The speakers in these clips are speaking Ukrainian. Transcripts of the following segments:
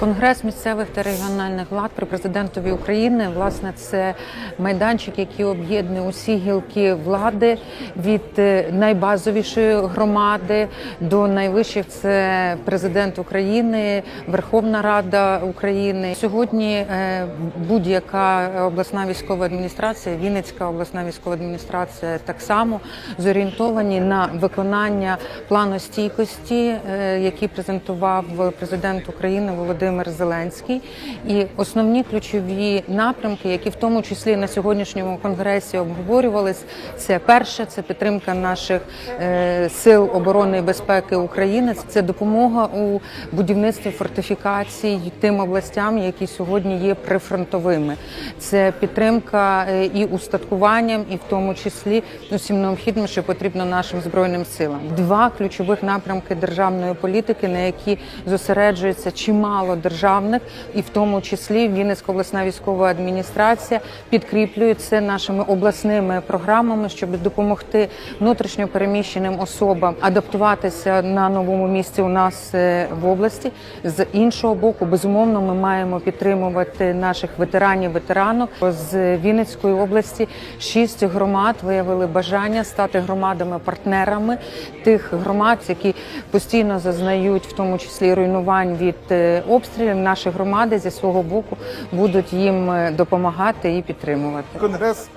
Конгрес місцевих та регіональних влад при президентові України власне це майданчик, який об'єднує усі гілки влади від е, найбазовішої громади до найвищих. Це президент України, Верховна Рада України. Сьогодні е, будь-яка обласна військова адміністрація, Вінницька обласна військова адміністрація так само зорієнтовані на виконання плану стійкості, е, який презентував президент України Володимир Зеленський. І основні ключові напрямки, які в тому числі на сьогоднішньому конгресі обговорювались, це перше, це підтримка наших е, сил оборони і безпеки України. Це допомога у будівництві фортифікацій тим областям, які сьогодні є прифронтовими. Це підтримка е, і устаткуванням, і в тому числі усім необхідним, що потрібно нашим збройним силам. Два ключових напрямки державної політики, на які зосереджується чимало державних, і в тому числі Вінницька обласна військова адміністрація підкріплює це нашими обласними програмами, щоб допомогти внутрішньо переміщеним особам адаптуватися на новому місці у нас е, в області. З іншого боку, безумовно, ми маємо підтримувати наших ветеранів, ветеранок з Вінницької області. Шість громад виявили бажання стати громадами-партнерами тих громад, які постійно зазнають, в тому числі руйнувань від е, обстрілів. Наші громади зі свого боку будуть їм е, допомагати і підтримувати. Конгрес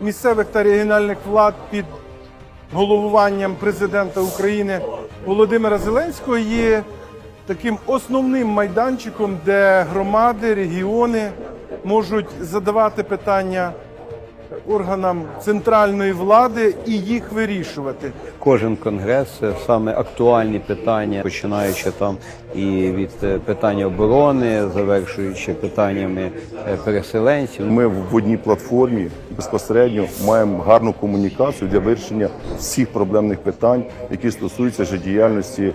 місцевих та регіональних влад під головуванням президента України Володимира Зеленського є таким основним майданчиком, де громади, регіони можуть задавати питання органам центральної влади і їх вирішувати. Кожен конгрес це саме актуальні питання, починаючи там і від е, питання оборони, завершуючи питаннями е, переселенців. Ми в одній платформі безпосередньо маємо гарну комунікацію для вирішення всіх проблемних питань, які стосуються життєдіяльності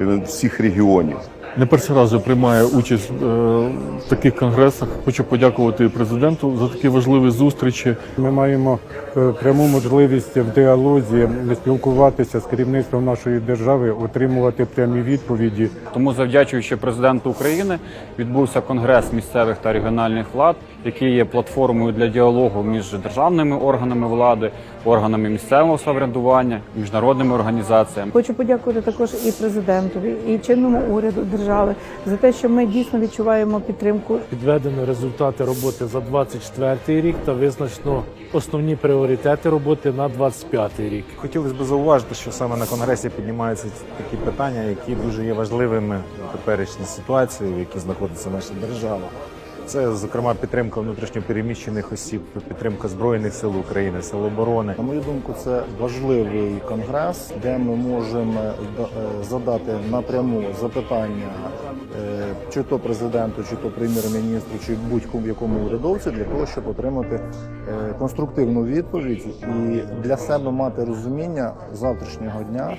е, всіх регіонів. Не перший раз приймаю участь е, в таких конгресах. Хочу подякувати президенту за такі важливі зустрічі. Ми маємо е, пряму можливість в діалозі спілкуватися з керівництвом нашої держави, отримувати прямі відповіді. Тому, завдячуючи президенту України, відбувся конгрес місцевих та регіональних влад, який є платформою для діалогу між державними органами влади, органами місцевого самоврядування, міжнародними організаціями. Хочу подякувати також і президентові, і чинному уряду держави за те, що ми дійсно відчуваємо підтримку Підведено результати роботи за 24 рік та визначено основні пріоритети роботи на 25 рік. Хотілося б зауважити, що саме на конгресі піднімаються такі питання, які дуже є важливими в теперішній ситуації, в якій знаходиться наша держава. Це, зокрема, підтримка внутрішньопереміщених осіб, підтримка збройних сил України, сил оборони. На мою думку, це важливий конгрес, де ми можемо е, е, задати напряму запитання е, чи то президенту, чи то прем'єр-міністру, чи будь-кому якому урядовцю для того, щоб отримати конструктивну відповідь і для себе мати розуміння завтрашнього дня.